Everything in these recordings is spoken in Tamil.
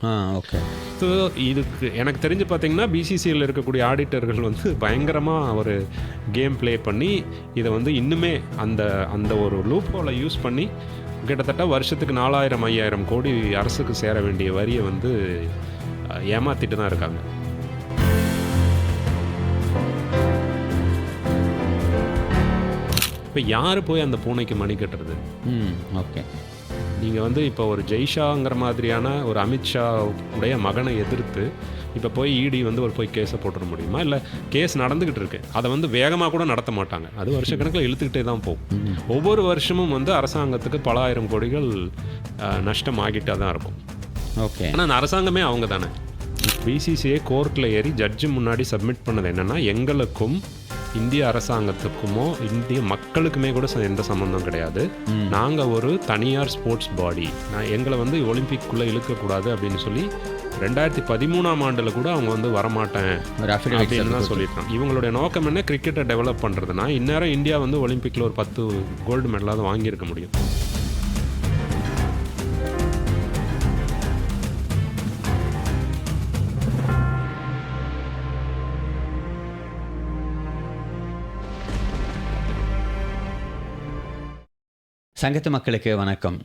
ஆ ஓகே ஸோ இதுக்கு எனக்கு தெரிஞ்சு பார்த்தீங்கன்னா பிசிசியில் இருக்கக்கூடிய ஆடிட்டர்கள் வந்து பயங்கரமாக ஒரு கேம் ப்ளே பண்ணி இதை வந்து இன்னுமே அந்த அந்த ஒரு லூப்போல யூஸ் பண்ணி கிட்டத்தட்ட வருஷத்துக்கு நாலாயிரம் ஐயாயிரம் கோடி அரசுக்கு சேர வேண்டிய வரியை வந்து அஹ், ஏமாத்திட்டு தான் இருக்காங்க. இப்போ யார் போய் அந்த பூனைக்கு மணி கட்டுறது? ம் ஓகே நீங்கள் வந்து இப்போ ஒரு ஜெய்ஷாங்கிற மாதிரியான ஒரு அமித்ஷா உடைய மகனை எதிர்த்து இப்போ போய் இடி வந்து ஒரு போய் கேஸை போட்டுட முடியுமா? இல்லை கேஸ் நடந்துக்கிட்டு இருக்கு. அதை வந்து வேகமாக கூட நடத்த மாட்டாங்க. அது வருஷக்கணக்கில் இழுத்துக்கிட்டே தான் போகும். ஒவ்வொரு வருஷமும் வந்து அரசாங்கத்துக்கு பல ஆயிரம் கோடிகள் நஷ்டம் ஆகிட்டே தான் இருக்கும். ஓகே. ஆனால் அரசாங்கமே அவங்க தானே. பிசிசிஐ கோர்ட்டில் ஏறி ஜட்ஜு முன்னாடி சப்மிட் பண்ணது என்னென்னா எங்களுக்கும் இந்திய அரசாங்கத்துக்குமோ இந்திய மக்களுக்குமே கூட எந்த சம்மந்தம் கிடையாது. நாங்கள் ஒரு தனியார் ஸ்போர்ட்ஸ் பாடி. நான் எங்களை வந்து ஒலிம்பிக்குள்ளே இழுக்கக்கூடாது அப்படின்னு சொல்லி ரெண்டாயிரத்தி பதிமூணாம் ஆண்டில் கூட அவங்க வந்து வரமாட்டேன் அப்படின்னு தான் சொல்லியிருக்காங்க. இவங்களுடைய நோக்கம் என்ன? கிரிக்கெட்டை டெவலப் பண்ணுறதுனா இந்நேரம் இந்தியா வந்து ஒலிம்பிக்கில் ஒரு பத்து கோல்டு மெடலாவது வாங்கியிருக்க முடியும். சங்கத்து மக்களுக்கு வணக்கம்.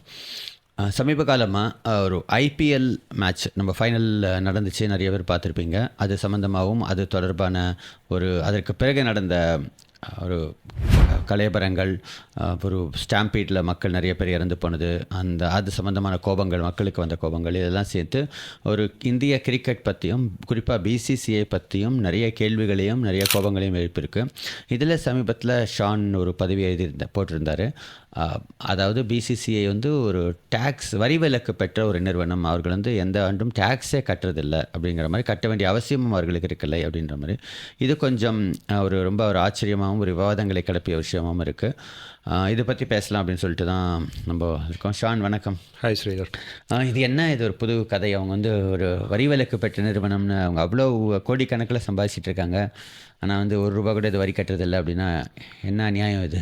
சமீப காலமாக ஒரு ஐபிஎல் மேட்ச் நம்ம ஃபைனல் நடந்துச்சு. நிறைய பேர் பார்த்துருப்பீங்க. அது சம்மந்தமாகவும் அது தொடர்பான ஒரு அதற்கு பிறகு நடந்த ஒரு கலையபரங்கள் ஒரு ஸ்டாம்பீட்டில் மக்கள் நிறைய பேர் இறந்து போனது. அந்த அது சம்மந்தமான கோபங்கள் மக்களுக்கு வந்த கோபங்கள் இதெல்லாம் சேர்த்து ஒரு இந்திய கிரிக்கெட் பற்றியும் குறிப்பாக பிசிசிஐ பற்றியும் நிறைய கேள்விகளையும் நிறைய கோபங்களையும் எழுப்பியிருக்கு. இதில் சமீபத்தில் ஷான் ஒரு பதவி எழுதியிருந்த போட்டிருந்தார். அதாவது பிசிசிஐ வந்து ஒரு டேக்ஸ் வரி விலக்கு பெற்ற ஒரு நிறுவனம். அவர்கள் வந்து எந்த ஆண்டும் டேக்ஸே கட்டுறதில்ல அப்படிங்கிற மாதிரி கட்ட வேண்டிய அவசியமும் அவர்களுக்கு இருக்குல்லை அப்படின்ற மாதிரி. இது கொஞ்சம் ஒரு ரொம்ப ஒரு ஆச்சரியமாகவும் ஒரு விவாதங்களை கிளப்பிய விஷயமாகவும் இருக்குது இதை பற்றி பேசலாம் அப்படின்னு சொல்லிட்டு தான் நம்ம இருக்கோம். ஷான் வணக்கம். ஹாய் ஸ்ரீதர். இது என்ன? இது ஒரு புது கதை. அவங்க வந்து ஒரு வரி விலக்கு பெற்ற நிறுவனம்னு அவங்க அவ்வளோ கோடிக்கணக்கில் சம்பாதிச்சிட்டு இருக்காங்க. ஆனால் வந்து ஒரு ரூபா கூட இது வரி கட்டுறதில்ல அப்படின்னா என்ன நியாயம் இது?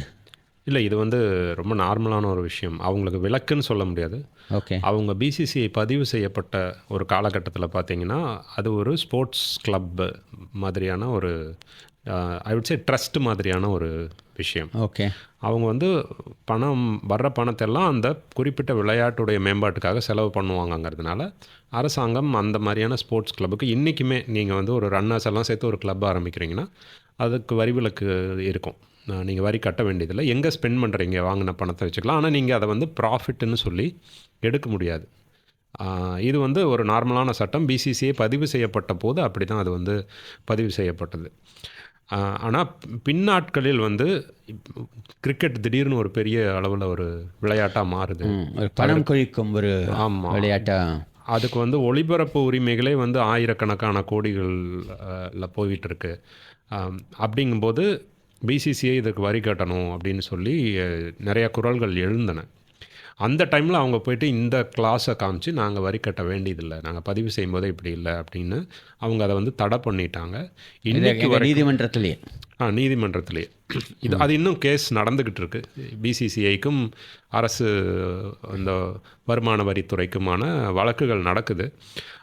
இல்லை இது வந்து ரொம்ப நார்மலான ஒரு விஷயம். அவங்களுக்கு விலக்குன்னு சொல்ல முடியாது. ஓகே. அவங்க பிசிசிஐ பதிவு செய்யப்பட்ட ஒரு காலகட்டத்தில் பார்த்தீங்கன்னா அது ஒரு ஸ்போர்ட்ஸ் கிளப் மாதிரியான ஒரு ஐ would say ட்ரஸ்ட் மாதிரியான ஒரு விஷயம். ஓகே. அவங்க வந்து பணம் வர்ற பணத்தெல்லாம் அந்த குறிப்பிட்ட விளையாட்டுடைய மேம்பாட்டுக்காக செலவு பண்ணுவாங்கங்கிறதுனால அரசாங்கம் அந்த மாதிரியான ஸ்போர்ட்ஸ் கிளப்புக்கு இன்றைக்குமே நீங்கள் வந்து ஒரு ரன்னர்ஸ் எல்லாம் சேர்த்து ஒரு கிளப் ஆரம்பிக்கிறீங்கன்னா அதுக்கு வரி விலக்கு இருக்கும். நீங்கள் வரி கட்ட வேண்டியதில்லை. எங்கே ஸ்பெண்ட் பண்ணுறீங்க வாங்கின பணத்தை வச்சுக்கலாம். ஆனால் நீங்கள் அதை வந்து ப்ராஃபிட்னு சொல்லி எடுக்க முடியாது. இது வந்து ஒரு நார்மலான சட்டம். பிசிசிஐ பதிவு செய்யப்பட்ட போது அப்படி தான் அது வந்து பதிவு செய்யப்பட்டது. ஆனால் பின்னாட்களில் வந்து கிரிக்கெட் திடீர்னு ஒரு பெரிய அளவில் ஒரு விளையாட்டாக மாறுது. பணம் கொழிக்கும் ஒரு ஆமாம் விளையாட்டா? அதுக்கு வந்து ஒளிபரப்பு உரிமைகளே வந்து ஆயிரக்கணக்கான கோடிகள்ல போயிட்டு இருக்கு. ஆம், அப்படிங்கும்போது பிசிசிஐ இதுக்கு வரி கட்டணும் அப்படின்னு சொல்லி நிறைய குரல்கள் எழுந்தன. அந்த டைமில் அவங்க போயிட்டு இந்த கிளாஸை காமிச்சு நாங்கள் வரி கட்ட வேண்டியதில்லை. நாங்கள் பதிவு செய்யும்போதே இப்படி இல்லை அப்படின்னு அவங்க அதை வந்து தடை பண்ணிட்டாங்க. வரை நீதிமன்றத்திலேயே. ஆ நீதிமன்றத்திலேயே. இது அது இன்னும் கேஸ் நடந்துக்கிட்டு இருக்கு. பிசிசிஐக்கும் அரசு அந்த வருமான வரித்துறைக்குமான வழக்குகள் நடக்குது.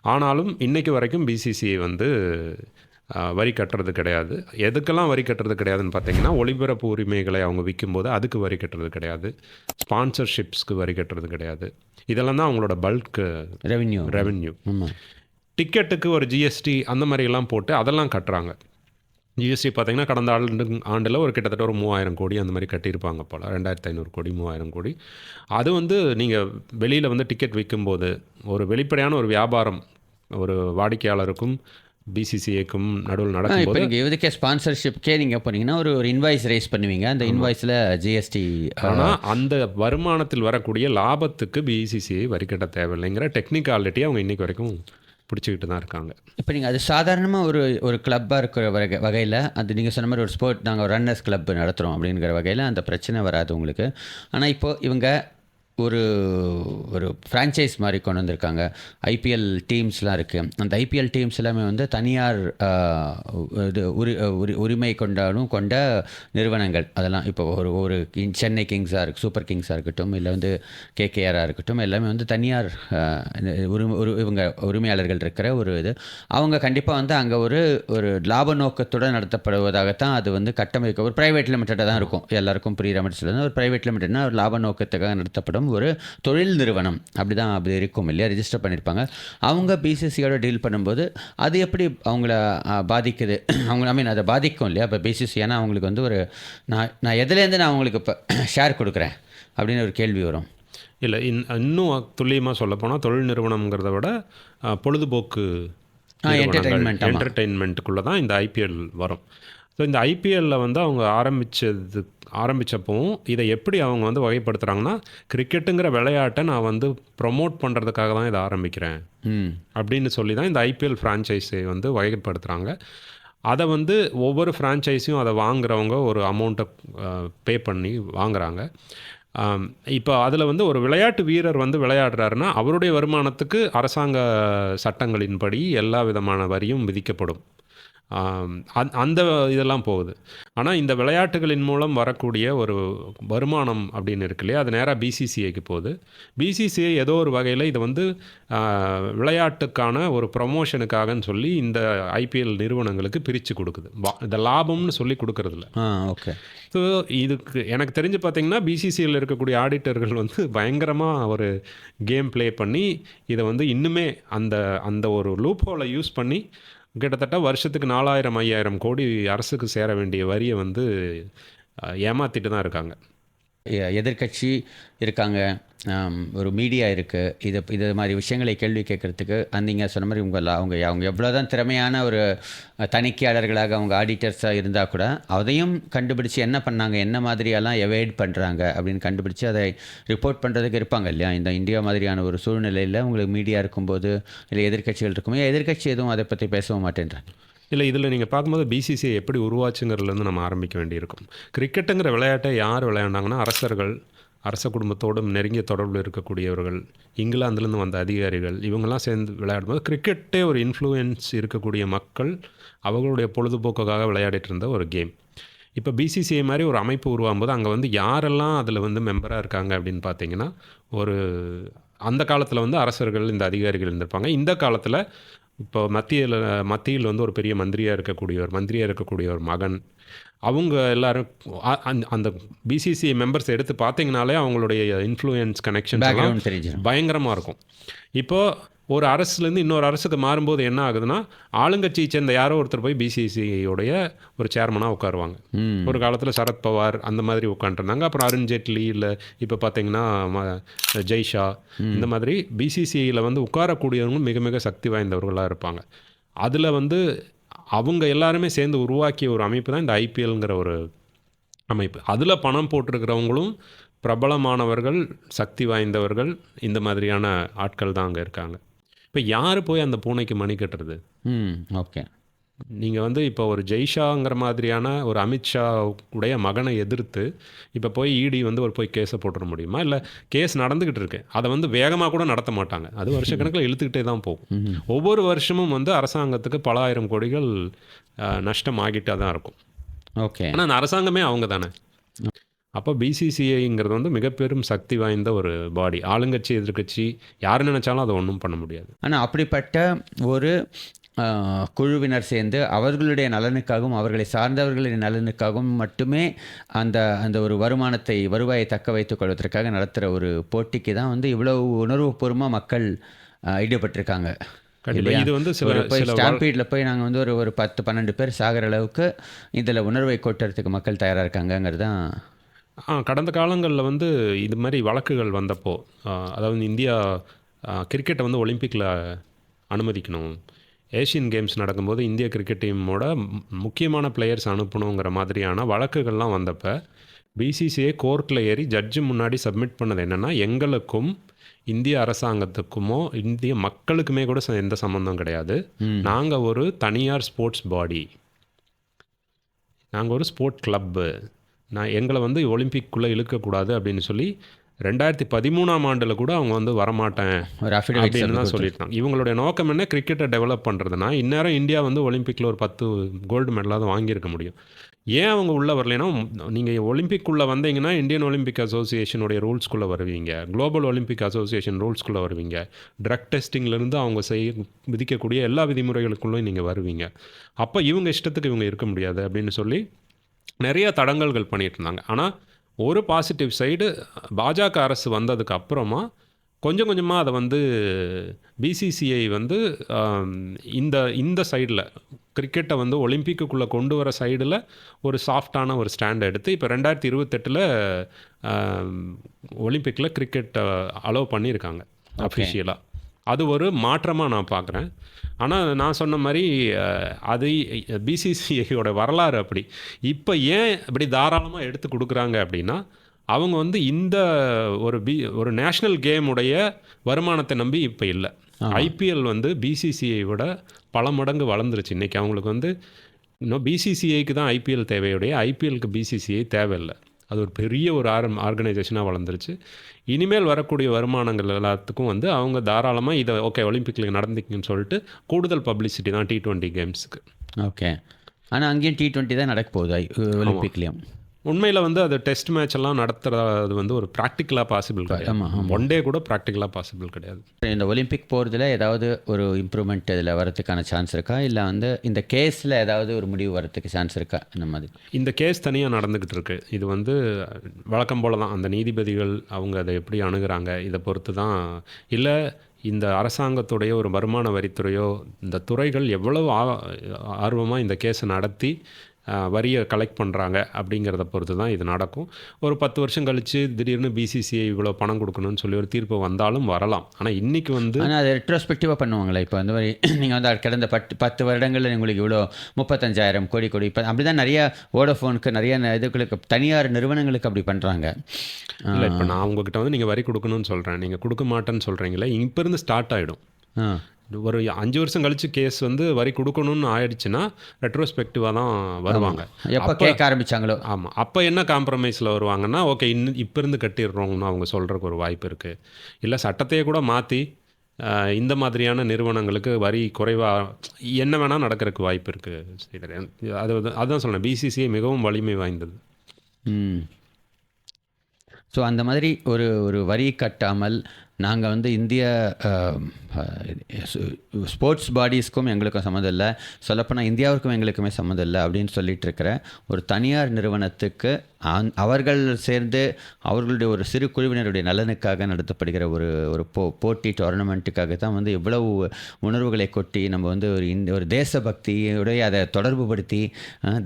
ஆனாலும் இன்னைக்கு வரைக்கும் பிசிசிஐ வந்து வரி கட்டுறது கிடையாது. எதுக்கெல்லாம் வரி கட்டுறது கிடையாதுன்னு பார்த்தீங்கன்னா ஒளிபரப்பு உரிமைகளை அவங்க விற்கும்போது அதுக்கு வரி கட்டுறது கிடையாது. ஸ்பான்சர்ஷிப்ஸ்க்கு வரி கட்டுறது கிடையாது. இதெல்லாம் தான் அவங்களோட பல்க் ரெவென்யூ ரெவென்யூ டிக்கெட்டுக்கு ஒரு ஜிஎஸ்டி அந்த மாதிரி எல்லாம் போட்டு அதெல்லாம் கட்டுறாங்க. ஜிஎஸ்டி பார்த்தீங்கன்னா கடந்த ஆண்டு ஆண்டில் ஒரு கிட்டத்தட்ட ஒரு மூவாயிரம் கோடி அந்த மாதிரி கட்டியிருப்பாங்க போல். ரெண்டாயிரத்தி ஐநூறு கோடி மூவாயிரம் கோடி. அது வந்து நீங்கள் வெளியில் வந்து டிக்கெட் விற்கும்போது ஒரு வெளிப்படையான ஒரு வியாபாரம் ஒரு வாடிக்கையாளருக்கும் பிசிசிஐக்கும் நடுவில் இப்போ நடக்கும்போது நீங்கள் இதுக்கே ஸ்பான்சர்ஷிப்க்கே நீங்கள் போனீங்கன்னா ஒரு ஒரு இன்வாய்ஸ் ரைஸ் பண்ணுவீங்க. அந்த இன்வாய்ஸில் ஜிஎஸ்டி ஆனால் அந்த வருமானத்தில் வரக்கூடிய லாபத்துக்கு பிசிசிஐ வரி கட்ட தேவையில்லைங்கிற டெக்னிக்காலிட்டி அவங்க இன்னைக்கு வரைக்கும் பிடிச்சிக்கிட்டு தான் இருக்காங்க. இப்போ நீங்கள் அது சாதாரணமாக ஒரு ஒரு கிளப்பாக இருக்கிற வகை வகையில் அது நீங்கள் சொன்ன மாதிரி ஒரு ஸ்போர்ட் நாங்கள் ரன்னர்ஸ் கிளப் நடத்துகிறோம் அப்படிங்கிற வகையில் அந்த பிரச்சனை வராது உங்களுக்கு. ஆனால் இப்போது இவங்க ஒரு ஒரு ஃப்ரான்ச்சைஸ் மாதிரி கொண்டு வந்திருக்காங்க. ஐபிஎல் டீம்ஸ்லாம் இருக்குது அந்த ஐபிஎல் டீம்ஸ் எல்லாமே வந்து தனியார் இது உரி உரி உரிமை கொண்டாலும் கொண்ட நிறுவனங்கள். அதெல்லாம் இப்போ ஒரு ஒரு கிங் சென்னை கிங்ஸாக இருக்கு சூப்பர் கிங்ஸாக இருக்கட்டும் இல்லை வந்து கேகேஆராக இருக்கட்டும் எல்லாமே வந்து தனியார் ஆஹ், உரிமை ஒரு இவங்க உரிமையாளர்கள் இருக்கிற ஒரு இது. அவங்க கண்டிப்பாக வந்து அங்கே ஒரு ஒரு லாப நோக்கத்துடன் நடத்தப்படுவதாகத்தான் அது வந்து கட்டமைக்க ஒரு ப்ரைவேட் லிமிட்டடாக தான் இருக்கும். எல்லாருக்கும் புரியுற மாதிரி சொல்லுறது ஒரு ப்ரைவேட் லிமிட்டட்னா ஒரு லாப நோக்கத்துக்காக நடத்தப்படும் ஒரு தொழில் நிறுவனம். அப்படி தான் அப்படி இருக்கும் இல்லையா? ரெஜிஸ்டர் பண்ணியிருப்பாங்க அவங்க பிசிசியோட டீல் பண்ணும்போது அது எப்படி அவங்கள பாதிக்குது? அவங்க ஐ மீன் அதை பாதிக்கும் இல்லையா? இப்போ பிசிசி ஏன்னா அவங்களுக்கு வந்து ஒரு நான் நான் எதுலேருந்து நான் அவங்களுக்கு இப்போ ஷேர் கொடுக்குறேன்? அப்படின்னு ஒரு கேள்வி வரும். இல்லை இன் இன்னும் துல்லியமாக சொல்லப்போனால் தொழில் நிறுவனம்ங்கிறத விட பொழுதுபோக்கு ஆமா. என்டர்டெயின்மெண்ட்டுக்குள்ளே தான் இந்த ஐபிஎல் வரும். ஸோ இந்த ஐபிஎல்லில் வந்து அவங்க ஆரம்பித்தது ஆரம்பித்தப்பவும் இதை எப்படி அவங்க வந்து வகைப்படுத்துகிறாங்கன்னா கிரிக்கெட்டுங்கிற விளையாட்டை நான் வந்து ப்ரொமோட் பண்ணுறதுக்காக தான் இதை ஆரம்பிக்கிறேன். ம். அப்படின்னு சொல்லி தான் இந்த ஐபிஎல் ஃப்ரான்ச்சைஸை வந்து வகைப்படுத்துகிறாங்க அதை வந்து ஒவ்வொரு ஃப்ரான்ச்சைஸையும் அதை வாங்குறவங்க ஒரு அமௌண்ட்டை பே பண்ணி வாங்குறாங்க. இப்போ அதில் வந்து ஒரு விளையாட்டு வீரர் வந்து விளையாடுறாருன்னா அவருடைய வருமானத்துக்கு அரசாங்க சட்டங்களின்படி எல்லா விதமான வரியும் விதிக்கப்படும். அந்த- அந்த இதெல்லாம் போகுது. ஆனால் இந்த விளையாட்டுகளின் மூலம் வரக்கூடிய ஒரு வருமானம் அப்படின்னு இருக்கு இல்லையா? அது நேராக பிசிசிஐக்கு போகுது. பிசிசிஐ ஏதோ ஒரு வகையில் இதை வந்து விளையாட்டுக்கான ஒரு ப்ரொமோஷனுக்காகன்னு சொல்லி இந்த ஐபிஎல் நிறுவனங்களுக்கு பிரித்து கொடுக்குது. இந்த லாபம்னு சொல்லி கொடுக்கறதில்ல. ஓகே. ஸோ இதுக்கு எனக்கு தெரிஞ்சு பார்த்தீங்கன்னா பிசிசியில் இருக்கக்கூடிய ஆடிட்டர்கள் வந்து பயங்கரமாக ஒரு கேம் ப்ளே பண்ணி இதை வந்து இன்னுமே அந்த அந்த ஒரு லூப் ஹோலை யூஸ் பண்ணி கிட்டத்தட்ட வருஷத்துக்கு நாலாயிரம் ஐயாயிரம் கோடி அரசுக்கு சேர வேண்டிய வரியை வந்து ஏமாற்றிட்டு தான் இருக்காங்க. எதிர்கட்சி எதிர்க்கட்சி இருக்காங்க. ஒரு மீடியா இருக்குது இது இது மாதிரி விஷயங்களை கேள்வி கேட்குறதுக்கு அந்தீங்க சொன்ன மாதிரி உங்கள் அவங்க அவங்க எவ்வளோ தான் திறமையான ஒரு தணிக்கையாளர்களாக அவங்க ஆடிட்டர்ஸாக இருந்தால் கூட அதையும் கண்டுபிடிச்சு என்ன பண்ணாங்க என்ன மாதிரியெல்லாம் எவைட் பண்ணுறாங்க அப்படின்னு கண்டுபிடிச்சு அதை ரிப்போர்ட் பண்ணுறதுக்கு இருப்பாங்க இல்லையா? இந்த இந்தியா மாதிரியான ஒரு சூழ்நிலையில் உங்களுக்கு மீடியா இருக்கும்போது இல்லை எதிர்க்கட்சிகள் இருக்கும்போது எதிர்க்கட்சி எதுவும் அதை பற்றி பேசவும் மாட்டேன்றாங்க. இல்லை இதில் நீங்கள் பார்க்கும்போது பிசிசிஐ எப்படி உருவாச்சுங்கிறதுலேருந்து நம்ம ஆரம்பிக்க வேண்டியிருக்கும். கிரிக்கெட்டுங்கிற விளையாட்டை யார் விளையாண்டாங்கன்னா அரசர்கள் அரச குடும்பத்தோடும் நெருங்கிய தொடர்பில் இருக்கக்கூடியவர்கள் இங்கிலாந்துலேருந்து வந்த அதிகாரிகள் இவங்கெல்லாம் சேர்ந்து விளையாடும்போது கிரிக்கெட்டே ஒரு இன்ஃப்ளூயன்ஸ் இருக்கக்கூடிய மக்கள் அவர்களுடைய பொழுதுபோக்குக்காக விளையாடிட்டு இருந்த ஒரு கேம் இப்போ பிசிசிஐ மாதிரி ஒரு அமைப்பு உருவாகும்போது அங்கே வந்து யாரெல்லாம் அதில் வந்து மெம்பராக இருக்காங்க அப்படின்னு பார்த்தீங்கன்னா ஒரு அந்த காலத்தில் வந்து அரசர்கள் இந்த அதிகாரிகள் இருந்திருப்பாங்க. இந்த காலத்தில் இப்போ மத்தியில் மத்தியில் வந்து ஒரு பெரிய மந்திரியாக இருக்கக்கூடியவர் மந்திரியாக இருக்கக்கூடிய ஒரு மகன். அவங்க எல்லாரும் அந்த- பிசிசி மெம்பர்ஸ் எடுத்து பார்த்தீங்கனாலே அவங்களுடைய இன்ஃப்ளூயன்ஸ் கனெக்ஷன் பயங்கரமாக இருக்கும். இப்போ ஒரு அரசுலேருந்து இன்னொரு அரசுக்கு மாறும்போது என்ன ஆகுதுன்னா ஆளுங்கட்சியை சேர்ந்த யாரோ ஒருத்தர் போய் பிசிசியோடைய ஒரு சேர்மனாக உட்காருவாங்க. ஒரு காலத்தில் சரத்பவார் அந்த மாதிரி உட்காந்துருந்தாங்க அப்புறம் அருண் ஜேட்லி இல்லை இப்போ பார்த்தீங்கன்னா ஜெய்ஷா இந்த மாதிரி பிசிசிஐயில் வந்து உட்காரக்கூடியவங்க மிக மிக சக்தி வாய்ந்தவர்களாக இருப்பாங்க. அதில் வந்து அவங்க எல்லாருமே சேர்ந்து உருவாக்கிய ஒரு அமைப்பு தான் இந்த ஐபிஎல்ங்கிற ஒரு அமைப்பு. அதில் பணம் போட்டிருக்கிறவங்களும் பிரபலமானவர்கள் சக்தி வாய்ந்தவர்கள் இந்த மாதிரியான ஆட்கள் தான் அங்கே இருக்காங்க. இப்போ யார் போய் அந்த பூனைக்கு மணி கட்டுறது? ம் ஓகே. நீங்கள் வந்து இப்போ ஒரு ஜெய்ஷாங்கிற மாதிரியான ஒரு அமித்ஷா உடைய மகனை எதிர்த்து இப்போ போய் இடி வந்து ஒரு போய் கேஸை போட்டுற முடியுமா? இல்லை கேஸ் நடந்துக்கிட்டு இருக்கு. அதை வந்து வேகமாக கூட நடத்த மாட்டாங்க. அது வருஷக்கணக்கில் இழுத்துக்கிட்டே தான் போகும். ஒவ்வொரு வருஷமும் வந்து அரசாங்கத்துக்கு பல ஆயிரம் கோடிகள் நஷ்டம் ஆகிட்டே தான் இருக்கும். ஓகே. ஆனால் அந்த அரசாங்கமே அவங்க தானே. அப்போ பிசிசிஐங்கிறது வந்து மிக பெரும் சக்தி வாய்ந்த ஒரு பாடி. ஆளுங்கட்சி எதிர்க்கட்சி யார் நினைச்சாலும் அதை ஒன்றும் பண்ண முடியாது. ஆனால் அப்படிப்பட்ட ஒரு குழுவினர் சேர்ந்து அவர்களுடைய நலனுக்காகவும் அவர்களை சார்ந்தவர்களின் நலனுக்காகவும் மட்டுமே அந்த அந்த ஒரு வருமானத்தை வருவாயை தக்க வைத்துக் கொள்வதற்காக நடத்துகிற ஒரு போட்டிக்கு தான் வந்து இவ்வளவு உணர்வுபூர்வமாக மக்கள் ஈடுபட்டிருக்காங்க? இது வந்து சில- போய் ஸ்டாம்பீடில் போய் நாங்கள் வந்து ஒரு ஒரு பத்து பன்னெண்டு பேர் சாகிற அளவுக்கு இதில் உணர்வை கொட்டுறதுக்கு மக்கள் தயாராக இருக்காங்கங்கிறது தான் கடந்த காலங்களில் வந்து இது மாதிரி வழக்குகள் வந்தப்போ அதாவது இந்தியா கிரிக்கெட்டை வந்து ஒலிம்பிக்கில் அனுமதிக்கணும். ஏஷியன் கேம்ஸ் நடக்கும்போது இந்திய கிரிக்கெட் டீமோட முக்கியமான பிளேயர்ஸ் அனுப்பணுங்கிற மாதிரியான வழக்குகள்லாம் வந்தப்போ பிசிசிஐ கோர்ட்டில் ஏறி ஜட்ஜு முன்னாடி சப்மிட் பண்ணது என்னென்னா எங்களுக்கும் இந்திய அரசாங்கத்துக்குமோ இந்திய மக்களுக்குமே கூட எந்த சம்மந்தம் கிடையாது. நாங்கள் ஒரு தனியார் ஸ்போர்ட்ஸ் பாடி நாங்கள் ஒரு ஸ்போர்ட் கிளப்பு நான் எங்களை வந்து ஒலிம்பிக்குள்ளே இழுக்கக்கூடாது அப்படின்னு சொல்லி ரெண்டாயிரத்தி பதிமூணாம் ஆண்டில் கூட அவங்க வந்து வரமாட்டேன் அப்படின்னு தான் சொல்லியிருக்காங்க. இவங்களுடைய நோக்கம் என்ன? கிரிக்கெட்டை டெவலப் பண்ணுறதுனா இந்நேரம் இந்தியா வந்து ஒலிம்பிக்கில் ஒரு பத்து கோல்டு மெடலாவது வாங்கியிருக்க முடியும். ஏன் அவங்க உள்ளே வரலைன்னா நீங்கள் ஒலிம்பிக்குள்ளே வந்தீங்கன்னா இந்தியன் ஒலிம்பிக் அசோசியேஷனுடைய ரூல்ஸ்குள்ளே வருவீங்க. குளோபல் ஒலிம்பிக் அசோசியேஷன் ரூல்ஸ்குள்ளே வருவீங்க. ட்ரக் டெஸ்டிங்லேருந்து அவங்க செய்ய விதிக்கக்கூடிய எல்லா விதிமுறைகளுக்குள்ளேயும் நீங்கள் வருவீங்க. அப்போ இவங்க இஷ்டத்துக்கு இவங்க இருக்க முடியாது அப்படின்னு சொல்லி நிறைய தடங்கல்கள் பண்ணிட்டு இருந்தாங்க ஆனால் ஒரு பாசிட்டிவ் சைடு பாஜக அரசு வந்ததுக்கு அப்புறமா கொஞ்சம் கொஞ்சமாக அதை வந்து பிசிசிஐ வந்து இந்த இந்த சைடில் கிரிக்கெட்டை வந்து ஒலிம்பிக்குள்ளே கொண்டு வர சைடில் ஒரு சாஃப்டான ஒரு ஸ்டாண்ட் எடுத்து இப்போ ரெண்டாயிரத்தி இருபத்தெட்டில் ஒலிம்பிக்கில் கிரிக்கெட்டை அலோவ் பண்ணியிருக்காங்க அஃபிஷியலாக அது ஒரு மாற்றமாக நான் பார்க்குறேன். ஆனால் நான் சொன்ன மாதிரி அது பிசிசிஐயோட வரலாறு அப்படி. இப்போ ஏன் இப்படி தாராளமாக எடுத்து கொடுக்குறாங்க அப்படின்னா அவங்க வந்து இந்த ஒரு பி ஒரு நேஷ்னல் கேமுடைய வருமானத்தை நம்பி இப்போ இல்லை. ஐபிஎல் வந்து பிசிசிஐ விட பல மடங்கு வளர்ந்துருச்சு. இன்றைக்கி அவங்களுக்கு வந்து இன்னும் பிசிசிஐக்கு தான் ஐபிஎல் தேவையுடைய ஐபிஎல்க்கு பிசிசிஐ தேவையில்லை. அது ஒரு பெரிய ஒரு ஆர் ஆர்கனைசேஷனாக வளர்ந்துருச்சு. இனிமேல் வரக்கூடிய வருமானங்கள் எல்லாத்துக்கும் வந்து அவங்க தாராளமாக இதை ஓகே ஒலிம்பிக்கில் நடந்துக்குன்னு சொல்லிட்டு கூடுதல் பப்ளிசிட்டி தான் டி டுவெண்ட்டி கேம்ஸுக்கு ஓகே ஆனால் அங்கேயும் டி டுவெண்ட்டி தான் நடக்க போகுது ஒலிம்பிக்லேயும் உண்மையில் வந்து அது டெஸ்ட் மேட்ச் எல்லாம் நடத்துறது வந்து ஒரு ப்ராக்டிக்கலாக பாசிபிள் கிடையாது. ஒன் டே கூட ப்ராக்டிக்கலாக பாசிபிள் கிடையாது. இந்த ஒலிம்பிக் போகிறதுல ஏதாவது ஒரு இம்ப்ரூவ்மெண்ட் இதில் வரதுக்கான சான்ஸ் இருக்கா? இல்லை வந்து இந்த கேஸில் ஏதாவது ஒரு முடிவு வரதுக்கு சான்ஸ் இருக்கா? இந்த மாதிரி. இந்த கேஸ் தனியாக நடந்துக்கிட்டு இருக்கு. இது வந்து வழக்கம் போல தான். அந்த நீதிபதிகள் அவங்க அதை எப்படி அணுகுறாங்க? இதை பொறுத்து தான். இல்லை இந்த அரசாங்கத்துடைய ஒரு வருமான வரித்துறையோ இந்த துறைகள் எவ்வளவு ஆர்வமாக இந்த கேஸை நடத்தி வரியை கலெக்ட் பண்ணுறாங்க அப்படிங்கிறத பொறுத்து தான் இது நடக்கும். ஒரு பத்து வருஷம் கழித்து திடீர்னு பிசிசிஐ இவ்வளோ பணம் கொடுக்கணும்னு சொல்லி ஒரு தீர்ப்பு வந்தாலும் வரலாம். ஆனால் இன்றைக்கி வந்து ஆனால் அது ரெட்ரோஸ்பெக்டிவாக பண்ணுவாங்களே இப்போ அந்த மாதிரி நீங்கள் வந்து கடந்த பத்து பத்து வருடங்களில் உங்களுக்கு இவ்வளோ முப்பத்தஞ்சாயிரம் கோடி கோடி இப்போ அப்படி தான் நிறைய வோடோஃபோனுக்கு நிறைய இதுகளுக்கு தனியார் நிறுவனங்களுக்கு அப்படி பண்ணுறாங்க இல்லை இப்போ நான் உங்ககிட்ட வந்து நீங்கள் வரி கொடுக்கணும்னு சொல்கிறேன் நீங்கள் கொடுக்க மாட்டேன்னு சொல்கிறீங்களே இப்போ இருந்து ஸ்டார்ட் ஆகிடும் ஒரு அஞ்சு வருஷம் கழிச்சு கேஸ் வந்து வரி கொடுக்கணும்னு ஆயிடுச்சுன்னா ரெட்ரோஸ்பெக்டிவாக தான் வருவாங்க. எப்போ கேட்க ஆரம்பிச்சாங்களோ? ஆமாம் அப்போ என்ன காம்ப்ரமைஸில் வருவாங்கன்னா ஓகே இன்னும் இப்போ இருந்து கட்டிடுறோம்னு அவங்க சொல்கிறதுக்கு ஒரு வாய்ப்பு இருக்குது இல்லை சட்டத்தையே கூட மாற்றி இந்த மாதிரியான நிறுவனங்களுக்கு வரி குறைவாக என்ன வேணால் நடக்கிறதுக்கு வாய்ப்பு இருக்குது அது அதுதான் சொன்னேன் பிசிசிஐ மிகவும் வலிமை வாய்ந்தது. ஸோ அந்த மாதிரி ஒரு ஒரு வரி கட்டாமல் நாங்கள் வந்து இந்திய ஸ்போர்ட்ஸ் பாடிஸ்க்கும் எங்களுக்கும் சம்மந்தம் இல்லை. சொல்லப்போனால் இந்தியாவுக்கும் எங்களுக்குமே சம்மந்தம் இல்லை அப்படின்னு சொல்லிட்டு இருக்கிற ஒரு தனியார் நிறுவனத்துக்கு அந்- அவர்கள் சேர்ந்து அவர்களுடைய ஒரு சிறு குழுவினருடைய நலனுக்காக நடத்தப்படுகிற ஒரு ஒரு போ போட்டி டோர்னமெண்ட்டுக்காக தான் வந்து இவ்வளவு உணர்வுகளை கொட்டி நம்ம வந்து ஒரு இந்த ஒரு தேசபக்தியுடைய அதை தொடர்புபடுத்தி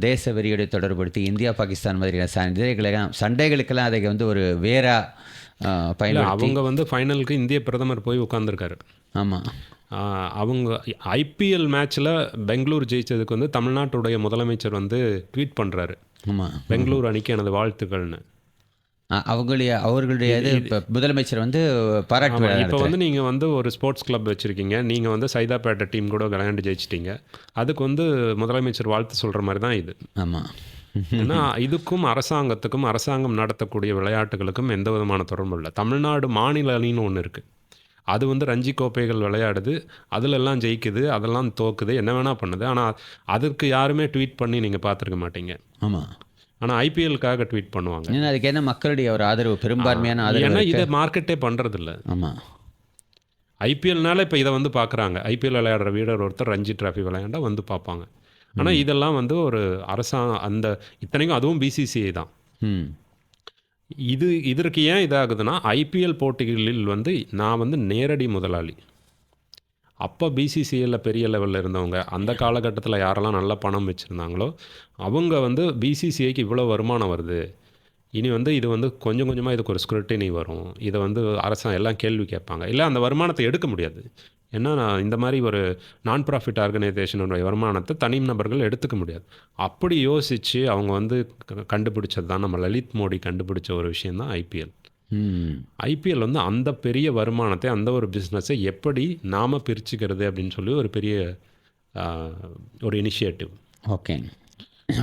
தேச வெறியுடைய தொடர்புபடுத்தி இந்தியா பாகிஸ்தான் மாதிரியான சண்டைகளுக்கெல்லாம் சண்டைகளுக்கெல்லாம் அதை வந்து ஒரு வேறாக அவங்க வந்து ஃபைனலுக்கு இந்திய பிரதமர் போய் உட்காந்துருக்காரு ஆமாம் அவங்க ஐபிஎல் மேட்ச்சில் பெங்களூர் ஜெயிச்சதுக்கு வந்து தமிழ்நாட்டுடைய முதலமைச்சர் வந்து ட்வீட் பண்ணுறாரு ஆமாம் பெங்களூர் அணிக்கு எனது வாழ்த்துக்கள்னு. அவங்களுடைய அவர்களுடைய இது இப்போ முதலமைச்சர் வந்து பாராட்டு இப்போ. வந்து நீங்கள் வந்து ஒரு ஸ்போர்ட்ஸ் கிளப் வச்சுருக்கீங்க. நீங்கள் வந்து சைதாப்பேட்டை டீம் கூட விளையாண்டு ஜெயிச்சிட்டீங்க. அதுக்கு வந்து முதலமைச்சர் வாழ்த்து சொல்கிற மாதிரி தான் இது. ஆமாம் ஏன்னா இதுக்கும் அரசாங்கத்துக்கும் அரசாங்கம் நடத்தக்கூடிய விளையாட்டுகளுக்கும் எந்த விதமான தொடர்பும் இல்லை. தமிழ்நாடு மாநில அணின்னு ஒன்று இருக்குது அது வந்து ரஞ்சி கோப்பைகள் விளையாடுது அதிலெல்லாம் ஜெயிக்குது அதெல்லாம் தோக்குது என்ன வேணால் பண்ணுது. ஆனால் அதற்கு யாருமே ட்வீட் பண்ணி நீங்கள் பார்த்துருக்க மாட்டீங்க. ஆமாம் ஆனால் ஐபிஎல்காக ட்வீட் பண்ணுவாங்க. ஏன்னா அதுக்கு என்ன மக்களுடைய ஒரு ஆதரவு பெரும்பான்மையான ஆதரவு ஏன்னா. இதை மார்க்கெட்டே பண்ணுறதில்ல ஆமாம் ஐபிஎல்னால இப்போ இதை வந்து பார்க்குறாங்க ஐபிஎல் விளையாடுற வீரர் ஒருத்தர் ரஞ்சி டிராஃபி விளையாண்டா வந்து பார்ப்பாங்க ஆனால் இதெல்லாம் வந்து ஒரு அரசாங்க அந்த இத்தனைக்கும் அதுவும் பிசிசிஐ தான். ம். இது இதற்கு ஏன் இதாகுதுன்னா ஐபிஎல் போட்டிகளில் வந்து நான் வந்து நேரடி முதலாளி. அப்போ பிசிசிஎல்ல பெரிய லெவலில் இருந்தவங்க அந்த காலகட்டத்தில் யாரெல்லாம் நல்ல பணம் வச்சுருந்தாங்களோ அவங்க வந்து பிசிசிஐக்கு இவ்வளோ வருமானம் வருது. இனி வந்து இது வந்து கொஞ்சம் கொஞ்சமாக இதுக்கு ஒரு ஸ்க்ரூட்டினி வரும். இதை வந்து அரசாங்கம் எல்லாம் கேள்வி கேட்பாங்க. இல்லை அந்த வருமானத்தை எடுக்க முடியாது. ஏன்னா நான் இந்த மாதிரி ஒரு நான் ப்ராஃபிட் ஆர்கனைசேஷனுடைய வருமானத்தை தனி நபர்கள் எடுத்துக்க முடியாது. அப்படி யோசித்து அவங்க வந்து கண்டுபிடிச்சது தான். நம்ம லலித் மோடி கண்டுபிடிச்ச ஒரு விஷயம் தான் ஐபிஎல் ஐபிஎல் வந்து அந்த பெரிய வருமானத்தை அந்த ஒரு பிஸ்னஸை எப்படி நாம் பிரிச்சுக்கிறது அப்படின்னு சொல்லி ஒரு பெரிய ஒரு இனிஷியேட்டிவ் ஓகே.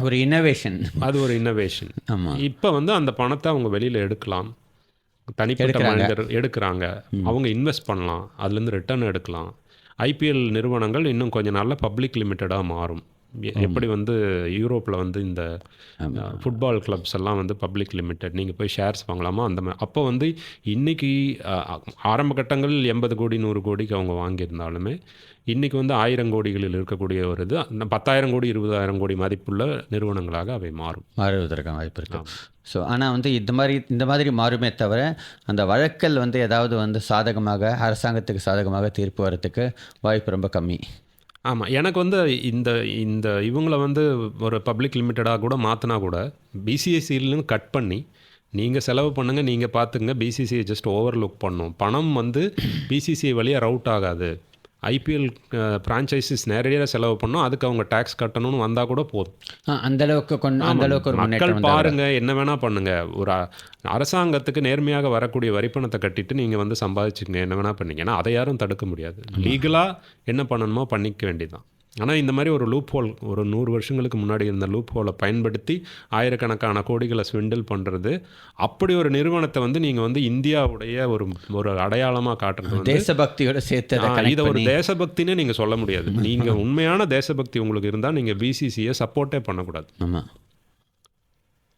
ஒரு இன்னோவேஷன் அது ஒரு இன்னோவேஷன் ஆமாம் இப்போ வந்து அந்த பணத்தை அவங்க வெளியில் எடுக்கலாம். தனிப்பட்ட. மனிதர் எடுக்கிறாங்க. அவங்க இன்வெஸ்ட் பண்ணலாம். அதுலேருந்து ரிட்டர்ன் எடுக்கலாம். ஐபிஎல் நிறுவனங்கள் இன்னும் கொஞ்ச நாளில் பப்ளிக் லிமிட்டடாக மாறும். எப்படி வந்து யூரோப்பில் வந்து இந்த ஃபுட்பால் கிளப்ஸ் எல்லாம் வந்து பப்ளிக் லிமிட்டட் நீங்கள் போய் ஷேர்ஸ் வாங்கலாமா? அந்த மாதிரி அப்போ வந்து இன்னைக்கு அஹ், ஆரம்ப கட்டங்கள் எண்பது கோடி நூறு கோடிக்கு அவங்க வாங்கியிருந்தாலுமே இன்னைக்கு வந்து ஆயிரம் கோடிகளில் இருக்கக்கூடிய ஒரு இது அந்த பத்தாயிரம் கோடி இருபதாயிரம் கோடி மதிப்புள்ள நிறுவனங்களாக அவை மாறும். மாறுவதற்கான வாய்ப்பு இருக்குது ஸோ ஆனால் வந்து இந்த மாதிரி இந்த மாதிரி மாறுமே தவிர அந்த வழக்கல் வந்து ஏதாவது வந்து சாதகமாக அரசாங்கத்துக்கு சாதகமாக தீர்ப்பு வரத்துக்கு வாய்ப்பு ரொம்ப கம்மி. ஆமாம் எனக்கு வந்து இந்த இந்த இவங்கள வந்து ஒரு பப்ளிக் லிமிட்டடாக கூட மாற்றினா கூட பிசிஎஸ்சிலேருந்து கட் பண்ணி நீங்கள் செலவு பண்ணுங்கள் நீங்கள் பார்த்துங்க பிசிசிஐ ஜஸ்ட் ஓவர்லுக் பண்ணும். பணம் வந்து பிசிசிஐ வழியாக ரவுட் ஆகாது. ஐபிஎல் ஃப்ரான்ச்சைசிஸ் நேரடியாக செலவு பண்ணோம். அதுக்கு அவங்க டேக்ஸ் கட்டணும்னு வந்தால் கூட போதும். ஆ, அந்த அளவுக்கு கொண்டு அந்த அளவுக்கு ஒரு மக்கள் பாருங்க என்ன வேணா பண்ணுங்க. ஒரு அரசாங்கத்துக்கு நேர்மையாக வரக்கூடிய வரிப்பணத்தை கட்டிட்டு நீங்க வந்து சம்பாதிச்சுக்கங்க. என்ன வேணா பண்ணீங்க ஏன்னா அதை யாரும் தடுக்க முடியாது. லீகலா என்ன பண்ணணுமோ பண்ணிக்க வேண்டியதுதான். ஆனா இந்த மாதிரி ஒரு லூப் ஹோல் ஒரு நூறு வருஷங்களுக்கு முன்னாடி இருந்த லூப் ஹோலை பயன்படுத்தி ஆயிரக்கணக்கான கோடிகளை ஸ்விண்டில் பண்றது அப்படி ஒரு நிறுவனத்தை வந்து நீங்க வந்து இந்தியாவுடைய ஒரு ஒரு அடையாளமா காட்டுறது தேசபக்தியோட சேர்த்து இதை ஒரு பண்ணி. தேசபக்தினே நீங்க சொல்ல முடியாது. நீங்க உண்மையான தேசபக்தி உங்களுக்கு இருந்தா நீங்க பிசிசியை சப்போர்ட்டே பண்ணக்கூடாது. ஆமாம்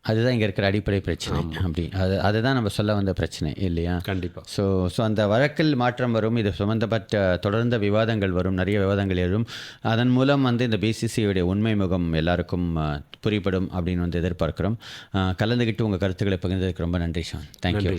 அதுதான் இங்கே இருக்கிற அடிப்படை பிரச்சனை. அப்படி. அது அதுதான் நம்ம சொல்ல வந்த பிரச்சனை இல்லையா? கண்டிப்பா. ஸோ ஸோ அந்த வழக்கில் மாற்றம் வரும் இது சம்பந்தப்பட்ட தொடர்ந்த விவாதங்கள் வரும் நிறைய விவாதங்கள் எழும். அதன் மூலம் வந்து இந்த பிசிசியுடைய உண்மை முகம் எல்லாருக்கும் புரிபடும் அப்படின்னு வந்து எதிர்பார்க்குறோம். கலந்துக்கிட்டு உங்கள் கருத்துக்களை பகிர்ந்ததுக்கு ரொம்ப நன்றி ஷான். தேங்க்யூ